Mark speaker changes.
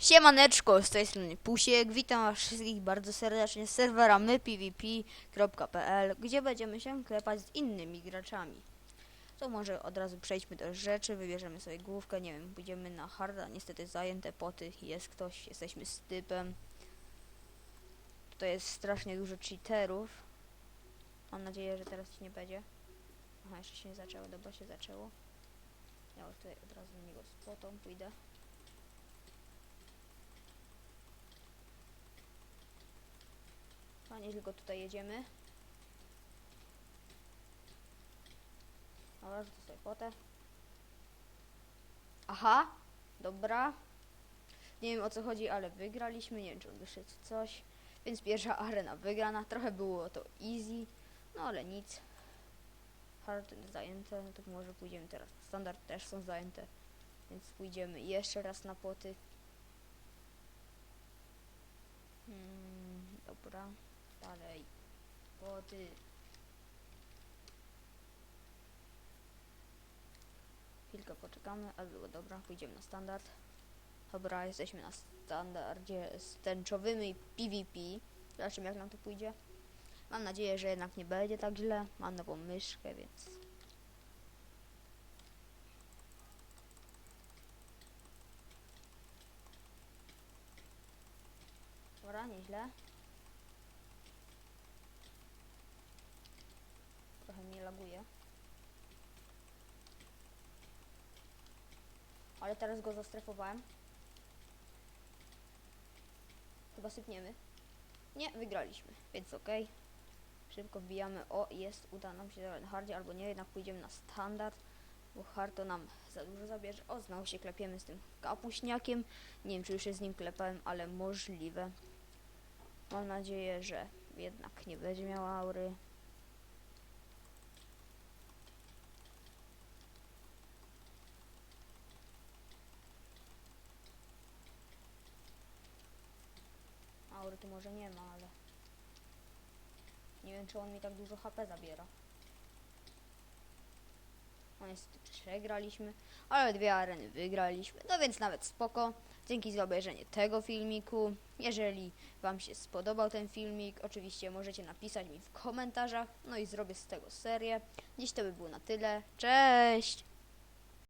Speaker 1: Siemaneczko, z tej strony Pusiek, witam was wszystkich bardzo serdecznie z serwera mypvp.pl, gdzie będziemy się klepać z innymi graczami. To może od razu przejdźmy do rzeczy, wybierzemy sobie główkę, nie wiem, pójdziemy na harda, niestety zajęte poty, jest ktoś, jesteśmy z typem. Tutaj jest strasznie dużo cheaterów. Mam nadzieję, że teraz ci nie będzie. Aha, jeszcze się nie zaczęło, dobra się zaczęło. Ja tutaj od razu na niego z potą pójdę. Fajnie, tylko tutaj jedziemy. Dobra, rzucę sobie potę. Aha, dobra. Nie wiem o co chodzi, ale wygraliśmy. Nie wiem, czy wyszedł coś. Więc pierwsza arena wygrana. Trochę było to easy, no ale nic. Hard zajęte, no to może pójdziemy teraz. Standard też są zajęte, więc pójdziemy jeszcze raz na poty. Hmm, dobra, dalej. Poty. Chwilkę poczekamy, ale było dobra, pójdziemy na standard. Dobra, jesteśmy na standardzie z tęczowymi PvP. Zobaczymy jak nam to pójdzie. Mam nadzieję, że jednak nie będzie tak źle. Mam nową myszkę, więc... Dobra, nieźle. Laguje. Ale teraz go zastrefowałem. Chyba sypniemy. Nie, wygraliśmy, więc okej. Szybko wbijamy. O, jest, uda nam się na hardzie, albo nie, jednak pójdziemy na standard, bo hard to nam za dużo zabierze. O, znowu się klepiemy z tym kapuśniakiem. Nie wiem, czy już się z nim klepałem, ale możliwe. Mam nadzieję, że jednak nie będzie miał aury. Aury tu może nie ma, ale... Nie wiem, czy on mi tak dużo HP zabiera. No niestety przegraliśmy, ale dwie areny wygraliśmy, no więc nawet spoko. Dzięki za obejrzenie tego filmiku. Jeżeli Wam się spodobał ten filmik, oczywiście możecie napisać mi w komentarzach, no i zrobię z tego serię. Dziś to by było na tyle. Cześć!